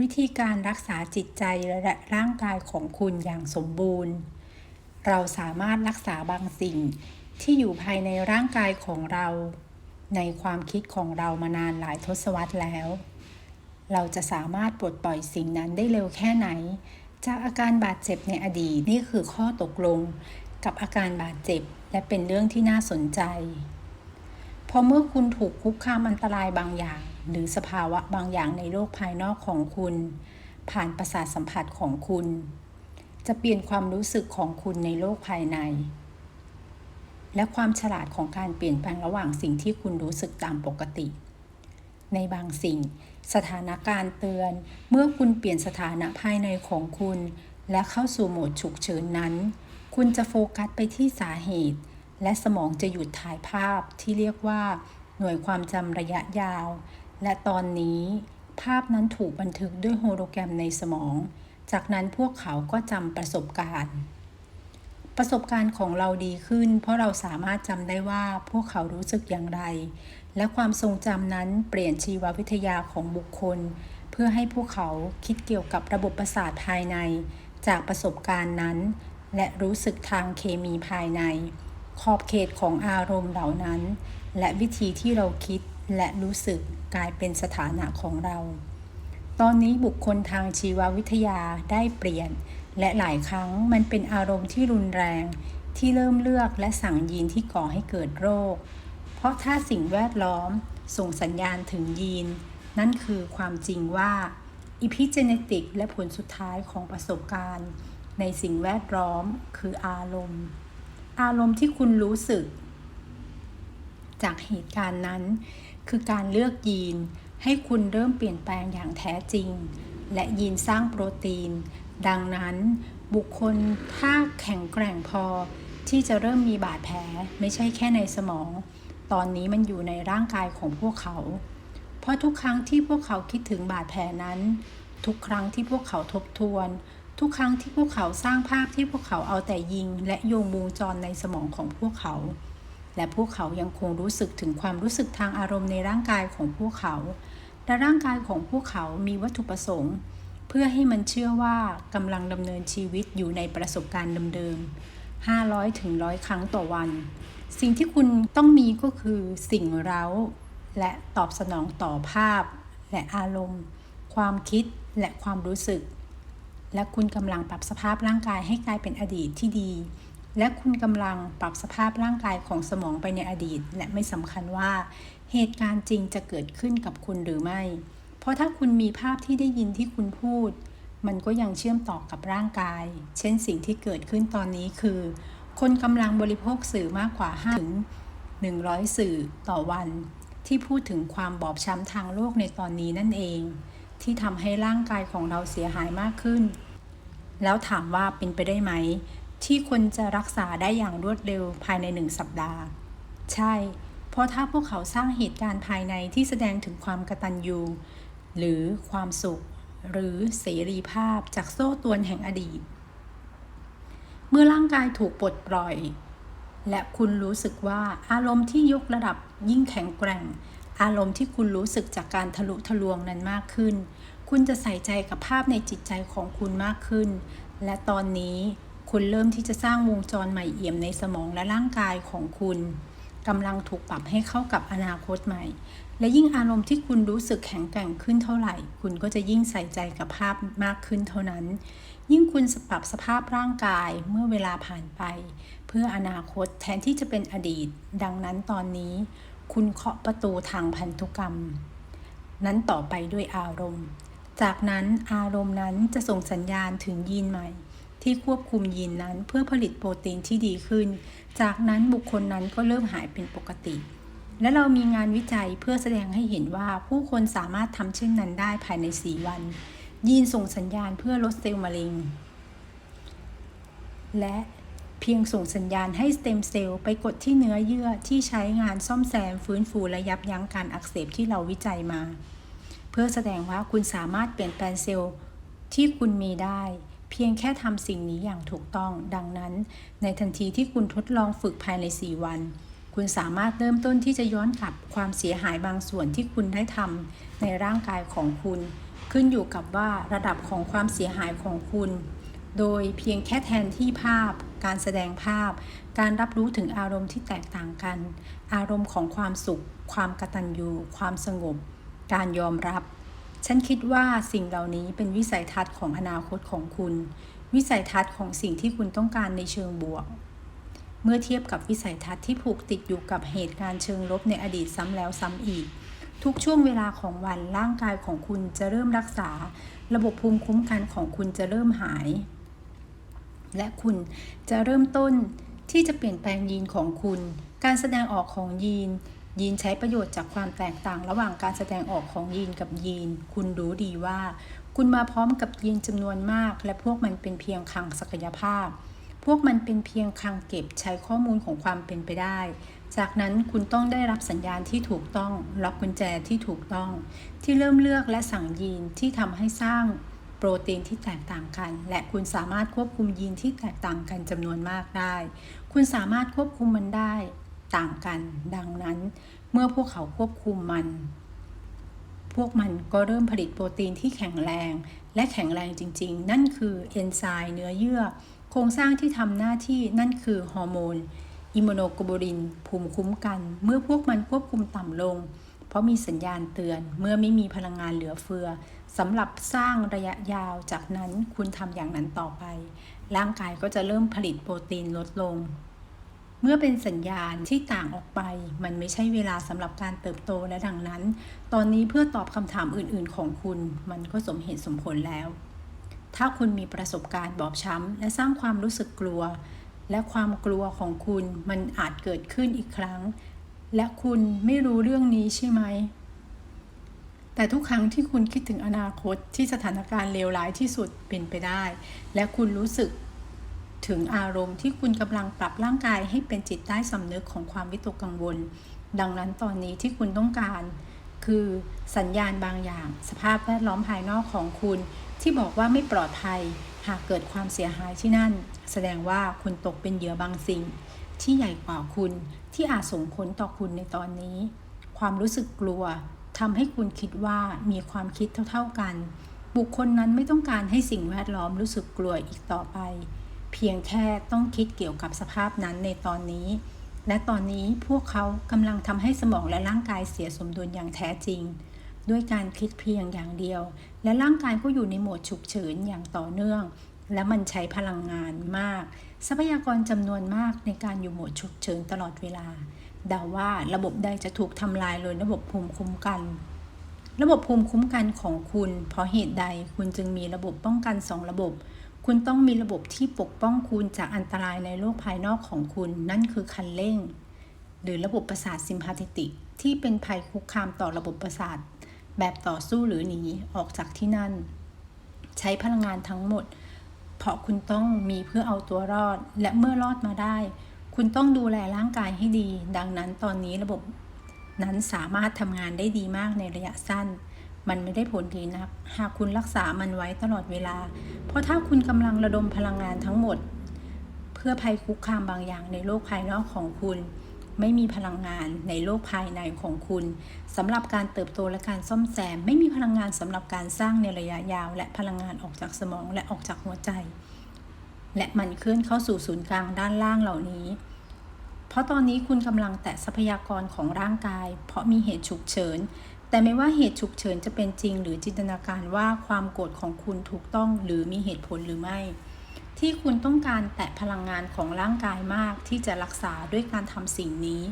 วิธีการรักษาจิตใจและร่างกายของคุณอย่างสมบูรณ์ เราสามารถรักษาบางสิ่งที่อยู่ภายในร่างกายของเรา ในความคิดของเรามานานหลายทศวรรษแล้ว เราจะสามารถปลดปล่อยสิ่งนั้นได้เร็วแค่ไหน จากอาการบาดเจ็บในอดีตนี่คือข้อตกลงกับอาการบาดเจ็บและเป็นเรื่องที่น่าสนใจ พอเมื่อคุณถูกคุกคามอันตรายบางอย่าง หรือสภาวะบางอย่างในโลกภายนอกของคุณ ผ่านประสาทสัมผัสของคุณ จะเปลี่ยนความรู้สึกของคุณในโลกภายใน และความฉลาดของการเปลี่ยนแปลงระหว่างสิ่งที่คุณรู้สึกตามปกติ ในบางสิ่ง สถานการณ์เตือน เมื่อคุณเปลี่ยนสถานะภายในของคุณ และเข้าสู่โหมดฉุกเฉินนั้น คุณจะโฟกัสไปที่สาเหตุ และสมองจะหยุดถ่ายภาพที่เรียกว่าหน่วยความจำระยะยาว และตอนนี้ภาพนั้นถูกบันทึกด้วยโฮโลแกรมในสมอง จากนั้นพวกเขาก็จำประสบการณ์ ประสบการณ์ของเราดีขึ้น เพราะเราสามารถจำได้ว่าพวกเขารู้สึกอย่างไร และความทรงจำนั้นเปลี่ยนชีววิทยาของบุคคล เพื่อให้พวกเขาคิดเกี่ยวกับระบบประสาทภายใน จากประสบการณ์นั้น และรู้สึกทางเคมีภายใน ขอบเขตของอารมณ์เหล่านั้น และวิธีที่เราคิด และรู้สึกกลายเป็นสถานะของเรา ตอนนี้บุคคลทางชีววิทยาได้เปลี่ยน และหลายครั้งมันเป็นอารมณ์ที่รุนแรง ที่เริ่มเลือกและสั่งยีนที่ก่อให้เกิดโรค เพราะถ้าสิ่งแวดล้อมส่งสัญญาณถึงยีน นั่นคือความจริงว่าอีพิเจเนติกและผลสุดท้ายของประสบการณ์ ในสิ่งแวดล้อมคืออารมณ์ อารมณ์ที่คุณรู้สึก จากเหตุการณ์นั้น คือการเลือกยีน ให้คุณเริ่มเปลี่ยนแปลงอย่างแท้จริง และยีนสร้างโปรตีน ดังนั้น บุคคลถ้าแข็งแกร่งพอ ที่จะเริ่มมีบาดแผลไม่ใช่แค่ในสมอง ตอนนี้มันอยู่ในร่างกายของพวกเขา เพราะทุกครั้งที่พวกเขาคิดถึงบาดแผลนั้น ทุกครั้งที่พวกเขาทบทวนทุกครั้งที่พวกเขาสร้างภาพที่พวกเขาเอาแต่ยิง และโยงวงจรในสมองของพวกเขา และพวกเขายังคงรู้สึกถึงความรู้สึกทางอารมณ์ในร่างกายของพวกเขา และร่างกายของพวกเขามีวัตถุประสงค์ เพื่อให้มันเชื่อว่ากำลังดำเนินชีวิตอยู่ในประสบการณ์เดิมๆ500ถึง100ครั้งต่อวัน สิ่งที่คุณต้องมีก็คือสิ่งเร้า และตอบสนองต่อภาพ และอารมณ์ ความคิดและความรู้สึก และคุณกำลังปรับสภาพร่างกายให้กลายเป็นอดีตที่ดี และคุณกำลังปรับสภาพร่างกายของสมองไปในอดีต และไม่สำคัญว่า เหตุการณ์จริงจะเกิดขึ้นกับคุณหรือไม่ เพราะถ้าคุณมีภาพที่ได้ยินที่คุณพูด มันก็ยังเชื่อมต่อกับร่างกาย เช่นสิ่งที่เกิดขึ้นตอนนี้คือ คนกำลังบริโภคสื่อมากกว่า5ถึง100 สื่อต่อวัน ที่พูดถึงความบอบช้ำทางโลกในตอนนี้นั่นเอง ที่ทำให้ร่างกายของเราเสียหายมากขึ้น แล้วถามว่าเป็นไปได้ไหม ที่คนจะรักษาได้อย่างรวดเร็วภายในหนึ่งสัปดาห์ ใช่ เพราะถ้าพวกเขาสร้างเหตุการณ์ภายในที่แสดงถึงความกตัญญู หรือความสุข หรือเสรีภาพจากโซ่ตวนแห่งอดีต เมื่อร่างกายถูกปลดปล่อย และคุณรู้สึกว่าอารมณ์ที่ยกระดับยิ่งแข็งแกร่ง อารมณ์ที่คุณรู้สึกจากการทะลุทะลวงนั้นมากขึ้น คุณจะใส่ใจกับภาพในจิตใจของคุณมากขึ้น และตอนนี้ คุณเริ่มที่จะสร้างวงจรใหม่เอี่ยมในสมองและร่างกายของคุณกำลังถูกปรับให้เข้ากับอนาคตใหม่ และยิ่งอารมณ์ที่คุณรู้สึกแข็งแกร่งขึ้นเท่าไหร่ คุณก็จะยิ่งใส่ใจกับภาพมากขึ้นเท่านั้น ยิ่งคุณปรับสภาพร่างกายเมื่อเวลาผ่านไป เพื่ออนาคตแทนที่จะเป็นอดีต ดังนั้นตอนนี้ คุณเคาะประตูทางพันธุกรรม นั้นต่อไปด้วยอารมณ์ จากนั้นอารมณ์นั้นจะส่งสัญญาณถึงยีนใหม่ ที่ควบคุมยีนนั้นเพื่อผลิตโปรตีนที่ดีขึ้น จากนั้นบุคคลนั้นก็เริ่มหายเป็นปกติ และเรามีงานวิจัยเพื่อแสดงให้เห็นว่าผู้คนสามารถทำเช่นนั้นได้ภายใน 4 วัน ยีนส่งสัญญาณเพื่อลดเซลล์มะเร็ง และเพียงส่งสัญญาณให้สเต็มเซลล์ไปกดที่เนื้อเยื่อที่ใช้งานซ่อมแซมฟื้นฟูและยับยั้งการอักเสบที่เราวิจัยมา เพื่อแสดงว่าคุณสามารถเปลี่ยนแปลงเซลล์ที่คุณมีได้ พียงแค่ทำสิ่งนี้อย่างถูกต้อง ดังนั้น ในทันทีที่คุณทดลองฝึกภายใน 4 วัน คุณสามารถเริ่มต้นที่จะย้อนกลับความเสียหายบางส่วนที่คุณได้ทำในร่างกายของคุณ ขึ้นอยู่กับว่าระดับของความเสียหายของคุณ โดยเพียงแค่แทนที่ภาพ การแสดงภาพ การรับรู้ถึงอารมณ์ที่แตกต่างกัน อารมณ์ของความสุข ความกตัญญูความสงบ การยอมรับ ฉันคิดว่าสิ่งเหล่านี้เป็นวิสัยทัศน์ของอนาคตของคุณ วิสัยทัศน์ของสิ่งที่คุณต้องการในเชิงบวก เมื่อเทียบกับวิสัยทัศน์ที่ผูกติดอยู่กับเหตุการณ์เชิงลบในอดีตซ้ำแล้วซ้ำอีก ทุกช่วงเวลาของวันร่างกายของคุณจะเริ่มรักษา ระบบภูมิคุ้มกันของคุณจะเริ่มหาย และคุณจะเริ่มต้นที่จะเปลี่ยนแปลงยีนของคุณ การแสดงออกของยีน ยีนใช้ประโยชน์จากความแตกต่างระหว่างการแสดงออกของยีนกับยีน คุณรู้ดีว่า คุณมาพร้อมกับยีนจำนวนมาก และพวกมันเป็นเพียงคลังศักยภาพ พวกมันเป็นเพียงคลังเก็บใช้ข้อมูลของความเป็นไปได้ จากนั้นคุณต้องได้รับสัญญาณที่ถูกต้อง ล็อกกุญแจที่ถูกต้อง ที่เริ่มเลือกและสั่งยีนที่ทำให้สร้างโปรตีนที่แตกต่างกัน และคุณสามารถควบคุมยีนที่แตกต่างกันจำนวนมากได้ คุณสามารถควบคุมมันได้ ต่างกัน ดังนั้น เมื่อพวกเขาควบคุมมัน พวกมันก็เริ่มผลิตโปรตีนที่แข็งแรง และแข็งแรงจริง ๆ นั่นคือเอนไซม์เนื้อเยื่อ โครงสร้างที่ทำหน้าที่นั่นคือฮอร์โมนอิมมูโนโกลบูลิน ภูมิคุ้มกัน เมื่อพวกมันควบคุมต่ำลง เพราะมีสัญญาณเตือน เมื่อไม่มีพลังงานเหลือเฟือสำหรับสร้างระยะยาวจากนั้นคุณทำอย่างนั้นต่อไป ร่างกายก็จะเริ่มผลิตโปรตีนลดลง เมื่อเป็นสัญญาณที่ต่างออกไป มันไม่ใช่เวลาสำหรับการเติบโตและดังนั้น ตอนนี้เพื่อตอบคำถามอื่น ๆ ของคุณ มันก็สมเหตุสมผลแล้ว ถ้าคุณมีประสบการณ์บอบช้ำ และสร้างความรู้สึกกลัว และความกลัวของคุณมันอาจเกิดขึ้นอีกครั้ง และคุณไม่รู้เรื่องนี้ใช่ไหม แต่ทุกครั้งที่คุณคิดถึงอนาคตที่สถานการณ์เลวร้ายที่สุดเป็นไปได้ และคุณรู้สึก ถึงอารมณ์ที่คุณกำลังปรับร่างกายให้เป็นจิตใต้สำนึกของความวิตกกังวล ดังนั้นตอนนี้ที่คุณต้องการ คือสัญญาณบางอย่าง สภาพแวดล้อมภายนอกของคุณ ที่บอกว่าไม่ปลอดภัย หากเกิดความเสียหายที่นั่น แสดงว่าคุณตกเป็นเหยื่อบางสิ่ง ที่ใหญ่กว่าคุณที่อาจส่งผลต่อคุณในตอนนี้ ความรู้สึกกลัวทำให้คุณคิดว่ามีความคิดเท่า ๆกัน บุคคลนั้นไม่ต้องการให้สิ่งแวดล้อมรู้สึกกลัวอีกต่อไป เพียงแค่ต้องคิดเกี่ยวกับสภาพนั้นในตอนนี้ และตอนนี้พวกเขากำลังทำให้สมองและร่างกายเสียสมดุลอย่างแท้จริง ด้วยการคิดเพียงอย่างเดียว และร่างกายก็อยู่ในโหมดฉุกเฉินอย่างต่อเนื่อง และมันใช้พลังงานมาก ทรัพยากรจำนวนมากในการอยู่โหมดฉุกเฉินตลอดเวลาเดาว่าระบบใดจะถูกทำลายโดยระบบภูมิคุ้มกัน ระบบภูมิคุ้มกันของคุณ เพราะเหตุใดคุณจึงมีระบบป้องกันสองระบบ คุณต้องมีระบบที่ปกป้องคุณจากอันตรายในโลกภายนอกของคุณ นั่นคือคันเร่ง หรือระบบประสาทซิมพาติติก ที่เป็นภัยคุกคามต่อระบบประสาท แบบต่อสู้หรือหนีออกจากที่นั่น ใช้พลังงานทั้งหมด เพราะคุณต้องมีเพื่อเอาตัวรอด และเมื่อรอดมาได้ คุณต้องดูแลร่างกายให้ดี ดังนั้นตอนนี้ระบบนั้นสามารถทำงานได้ดีมากในระยะสั้น มันไม่ได้ผลดีนัก หากคุณรักษามันไว้ตลอดเวลา เพราะถ้าคุณกำลังระดมพลังงานทั้งหมด เพื่อภัยคุกคามบางอย่างในโลกภายนอกของคุณ ไม่มีพลังงานในโลกภายในของคุณสำหรับการเติบโตและการซ่อมแซม ไม่มีพลังงานสำหรับการสร้างในระยะยาว และพลังงานออกจากสมองและออกจากหัวใจ และมันเคลื่อนเข้าสู่ศูนย์กลางด้านล่างเหล่านี้เพราะตอนนี้คุณกำลังแตะทรัพยากรของร่างกาย เพราะมีเหตุฉุกเฉิน แต่ไม่ว่าเหตุฉุกเฉินจะเป็นจริง หรือจินตนาการว่าความโกรธของคุณถูกต้องหรือมีเหตุผลหรือไม่ ที่คุณต้องการแตะพลังงานของร่างกายมากที่จะรักษาด้วยการทำสิ่งนี้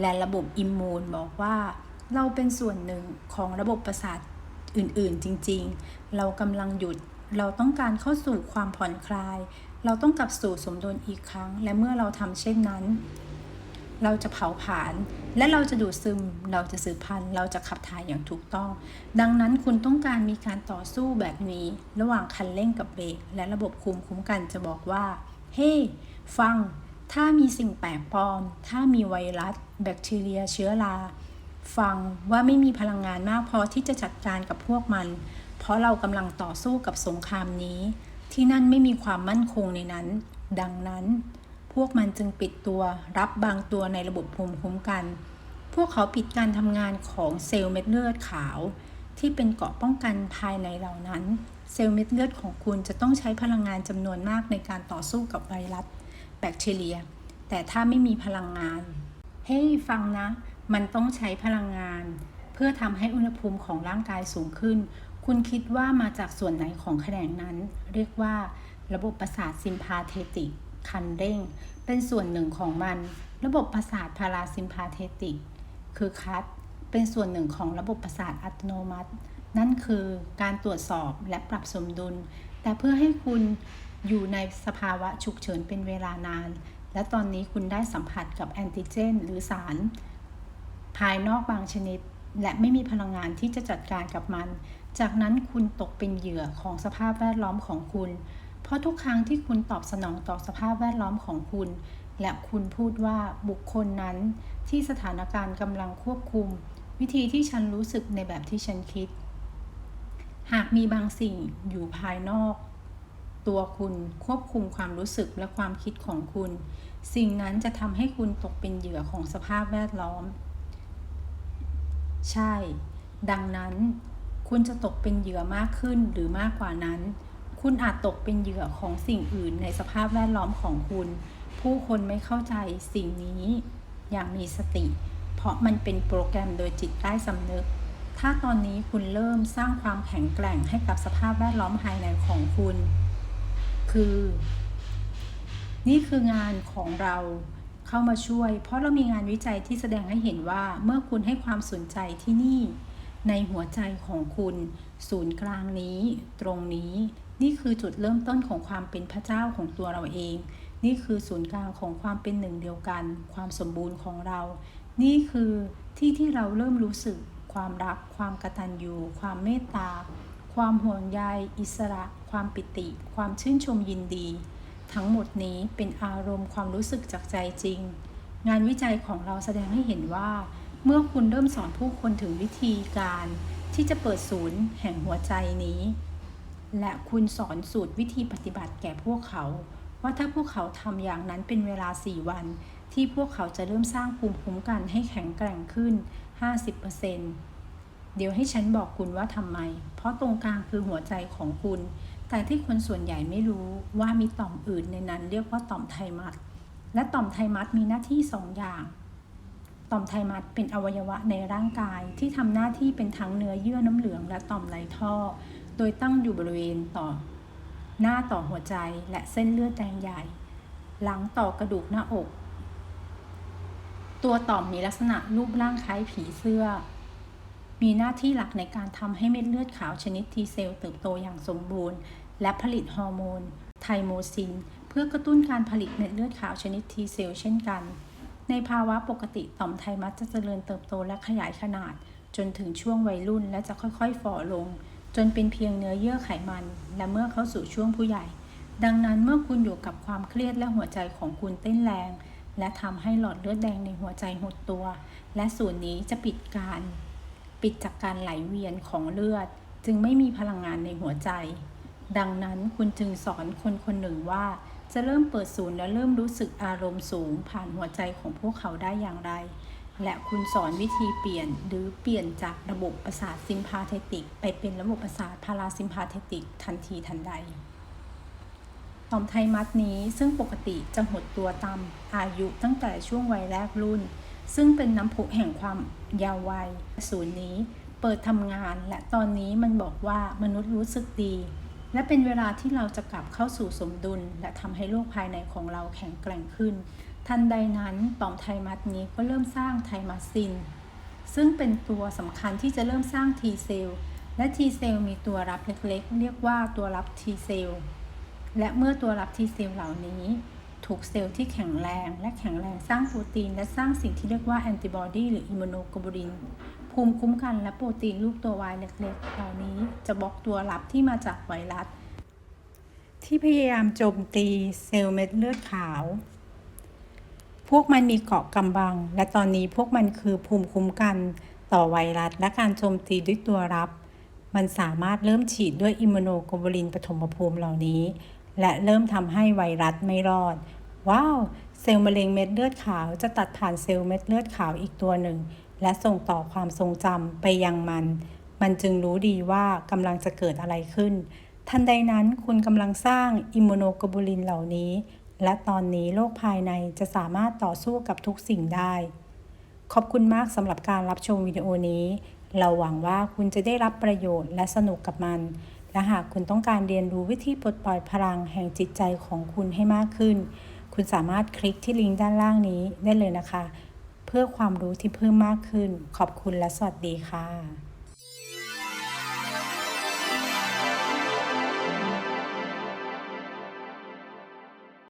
และระบบอิมมูนบอกว่า เราเป็นส่วนหนึ่งของระบบประสาทอื่นๆ จริงๆ เรากำลังหยุด เราต้องการเข้าสู่ความผ่อนคลาย เราต้องกลับสู่สมดุลอีกครั้ง และเมื่อเราทำเช่นนั้น เราจะเผาผลาญและเราจะดูดซึม เราจะสืบพันธุ์ เราจะขับถ่ายอย่างถูกต้อง ดังนั้นคุณต้องการมีการต่อสู้แบบนี้ ระหว่างคันเร่งกับเบรกและระบบคุมคุ้มกันจะบอกว่า เฮ้ hey, ฟัง ถ้ามีสิ่งแปลกปลอม ถ้ามีไวรัส แบคทีเรีย เชื้อรา ฟังว่าไม่มีพลังงานมากพอที่จะจัดการกับพวกมัน เพราะเรากำลังต่อสู้กับสงครามนี้ ที่นั่นไม่มีความมั่นคงในนั้น ดังนั้น พวกมันจึงปิดตัวรับบางตัวในระบบภูมิคุ้มกัน พวกเขาปิดการทำงานของเซลล์เม็ดเลือดขาว ที่เป็นเกราะป้องกันภายในเหล่านั้น เซลล์เม็ดเลือดของคุณจะต้องใช้พลังงานจำนวนมากในการต่อสู้กับไวรัสแบคทีเรีย แต่ถ้าไม่มีพลังงาน เฮ้ยฟังนะ มันต้องใช้พลังงาน เพื่อทำให้อุณหภูมิของร่างกายสูงขึ้น คุณคิดว่ามาจากส่วนไหนของแขนงนั้น เรียกว่าระบบประสาทซิมพาเทติก คันเร่ง เป็นส่วนหนึ่งของมัน ระบบประสาทพาราซิมพาเทติก คือคัด เป็นส่วนหนึ่งของระบบประสาทอัตโนมัติ นั่นคือการตรวจสอบและปรับสมดุล แต่เพื่อให้คุณอยู่ในสภาวะฉุกเฉินเป็นเวลานาน และตอนนี้คุณได้สัมผัสกับแอนติเจน หรือสาร ภายนอกบางชนิด และไม่มีพลังงานที่จะจัดการกับมัน จากนั้นคุณตกเป็นเหยื่อของสภาพแวดล้อมของคุณ เพราะทุกครั้งที่คุณตอบสนองต่อสภาพแวดล้อมของคุณ และคุณพูดว่าบุคคลนั้นที่สถานการณ์กำลังควบคุม วิธีที่ฉันรู้สึกในแบบที่ฉันคิด หากมีบางสิ่งอยู่ภายนอก ตัวคุณควบคุมความรู้สึกและความคิดของคุณ สิ่งนั้นจะทำให้คุณตกเป็นเหยื่อของสภาพแวดล้อม ใช่ ดังนั้น คุณจะตกเป็นเหยื่อมากขึ้นหรือมากกว่านั้น คุณอาจตกเป็นเหยื่อของสิ่งอื่นในสภาพแวดล้อมของคุณ ผู้คนไม่เข้าใจสิ่งนี้อย่างมีสติ เพราะมันเป็นโปรแกรมโดยจิตใต้สำนึก ถ้าตอนนี้คุณเริ่มสร้างความแข็งแกร่งให้กับสภาพแวดล้อมภายในของคุณ คือ นี่คืองานของเราเข้ามาช่วย เพราะเรามีงานวิจัยที่แสดงให้เห็นว่าเมื่อคุณให้ความสนใจที่นี่ ในหัวใจของคุณ ศูนย์กลางนี้ ตรงนี้ นี่คือจุดเริ่มต้นของความเป็นพระเจ้าของตัวเราเอง นี่คือศูนย์กลางของความเป็นหนึ่งเดียวกัน ความสมบูรณ์ของเรา นี่คือที่ที่เราเริ่มรู้สึก ความรัก ความกตัญญูความเมตตา ความห่วงใย อิสระ ความปิติ ความชื่นชมยินดี ทั้งหมดนี้เป็นอารมณ์ความรู้สึกจากใจจริง งานวิจัยของเราแสดงให้เห็นว่า เมื่อคุณเริ่มสอนผู้คนถึงวิธีการ ที่จะเปิดศูนย์แห่งหัวใจนี้ และคุณสอนสูตรวิธีปฏิบัติแก่พวกเขา ว่าถ้าพวกเขาทำอย่างนั้นเป็นเวลา 4 วัน ที่พวกเขาจะเริ่มสร้างภูมิคุ้มกันให้แข็งแกร่งขึ้น 50%เดี๋ยวให้ฉันบอกคุณว่าทำไม เพราะตรงกลางคือหัวใจของคุณ แต่ที่คนส่วนใหญ่ไม่รู้ว่ามีต่อมอื่นในนั้น เรียกว่าต่อมไทมัสและต่อมไทมัสมีหน้าที่สองอย่างต่อมไทมัสเป็นอวัยวะในร่างกายที่ทำหน้าที่เป็นทั้งเนื้อเยื่อน้ำเหลืองและต่อมไรท่อ โดยตั้งอยู่บริเวณต่อ หน้าต่อหัวใจและเส้นเลือดแดงใหญ่ หลังต่อกระดูกหน้าอก ตัวต่อมมีลักษณะรูปร่างคล้ายผีเสื้อ มีหน้าที่หลักในการทำให้เม็ดเลือดขาวชนิดทีเซลล์เติบโตอย่างสมบูรณ์ และผลิตฮอร์โมน ไทโมซิน เพื่อกระตุ้นการผลิตเม็ดเลือดขาวชนิดทีเซลล์เช่นกัน ในภาวะปกติต่อมไทมัสจะเจริญเติบโตและขยายขนาดจนถึงช่วงวัยรุ่นและจะค่อยๆฝ่อลง จนเป็นเพียงเนื้อเยื่อไขมันและเมื่อเข้าสู่ช่วงผู้ใหญ่ ดังนั้นเมื่อคุณอยู่กับความเครียดและหัวใจของคุณเต้นแรง และทำให้หลอดเลือดแดงในหัวใจหดตัว และส่วนนี้จะปิดการ ปิดจากการไหลเวียนของเลือด จึงไม่มีพลังงานในหัวใจ ดังนั้นคุณจึงสอนคนคนหนึ่งว่า จะเริ่มเปิดศูนย์และเริ่มรู้สึกอารมณ์สูง ผ่านหัวใจของพวกเขาได้อย่างไร และคุณสอนวิธีเปลี่ยนหรือเปลี่ยนจากระบบประสาทซิมพาเทติก ไปเป็นระบบประสาทพาราซิมพาเทติกทันทีทันใดต่อมไทมัสนี้ซึ่งปกติจะหดตัวตามอายุตั้งแต่ช่วงวัยแรกรุ่น ซึ่งเป็นน้ำพุแห่งความยาววัยศูนย์นี้เปิดทำงานและตอนนี้มันบอกว่ามนุษย์รู้สึกดี และเป็นเวลาที่เราจะกลับเข้าสู่สมดุล และทำให้โลกภายในของเราแข็งแกร่งขึ้น ทันใดนั้นต่อมไทมัสนี้ก็เริ่มสร้างไทมัสซิน ซึ่งเป็นตัวสำคัญที่จะเริ่มสร้าง T เซลล์และ T เซลล์มีตัวรับเล็กๆ เรียกว่าตัวรับ T เซลล์และเมื่อตัวรับ T เซลล์เหล่านี้ ถูกเซลล์ที่แข็งแรงและแข็งแรงสร้างโปรตีน และสร้างสิ่งที่เรียกว่าแอนติบอดีหรืออิมมูโนโกลบูลิน ภูมิคุ้มกันและโปรตีนรูปตัววายเล็กๆ เหล่านี้จะบล็อกตัวรับที่มาจากไวรัสที่พยายามโจมตีเซลล์เม็ดเลือดขาว วกมันมีเกาะกำบัง และตอนนี้พวกมันคือภูมิคุ้มกัน ต่อไวรัสและการโจมตีด้วยตัวรับ มันสามารถเริ่มฉีดด้วยอิมมูโนโกลบูลินปฐมภูมิเหล่านี้ และเริ่มทำให้ไวรัสไม่รอด ว้าว เซลล์มะเร็งเม็ดเลือดขาวจะตัดผ่านเซลล์เม็ดเลือดขาวอีกตัวหนึ่ง และส่งต่อความทรงจำไปยังมัน มันจึงรู้ดีว่ากำลังจะเกิดอะไรขึ้น ทันใดนั้นคุณกำลังสร้างอิมมูโนโกลบูลินเหล่านี้ และตอนนี้โลกภายในจะสามารถต่อสู้กับทุกสิ่งได้ ขอบคุณมากสำหรับการรับชมวิดีโอนี้ เราหวังว่าคุณจะได้รับประโยชน์และสนุกกับมัน และหากคุณต้องการเรียนรู้วิธีปลดปล่อยพลังแห่งจิตใจของคุณให้มากขึ้น คุณสามารถคลิกที่ลิงก์ด้านล่างนี้ได้เลยนะคะ เพื่อความรู้ที่เพิ่มมากขึ้น ขอบคุณและสวัสดีค่ะ